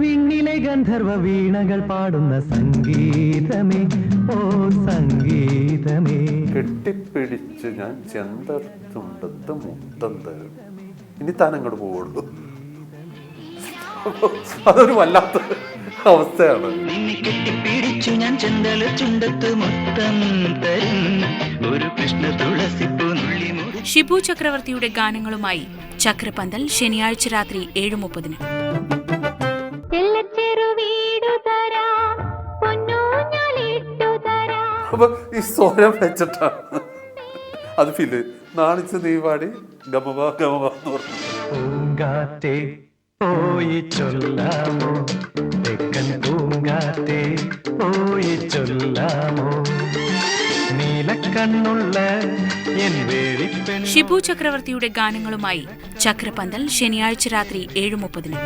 വിണ്ണിലെ ഗന്ധർവ വീണകൾ പാടുന്ന സംഗീതമേ ഓ സംഗീതമേ. കെട്ടിപ്പിടിച്ച് ഞാൻ ചെന്തത്തുണ്ടത്ത് മുത്തം തരും. ഇനി താൻ അങ്ങോട്ട് പോവുള്ളൂ. അതൊരു വല്ലാത്ത അവസ്ഥയാണ്. കെട്ടിപ്പിടിച്ചു ഞാൻ ചെന്തല ചുണ്ടത്ത് മുത്തം തരും. ഒരു കൃഷ്ണ തുളസി ഷിബു ചക്രവർത്തിയുടെ ഗാനങ്ങളുമായി ചക്രപന്തൽ ശനിയാഴ്ച രാത്രി ഏഴ് മുപ്പതിന്. തരാം അപ്പൊ ഈ സ്വരം വെച്ചിട്ടാണ് അത് ഫീൽ നാണിച്ച് നീ പാടി. ഗമവ ഗമവ എന്ന് പറഞ്ഞു. പൂങ്കാറ്റേ പോയി ചൊല്ലാമോ? തെക്കൻ പൂങ്കാറ്റേ പോയി ചൊല്ലാമോ? നീലക്കണ്ണുള്ള എൻ വേഴിപ്പെൺ ഷിബു ചക്രവർത്തിയുടെ ഗാനങ്ങളുമായി ചക്രപന്തൽ ശനിയാഴ്ച രാത്രി ഏഴ് മുപ്പതിന്.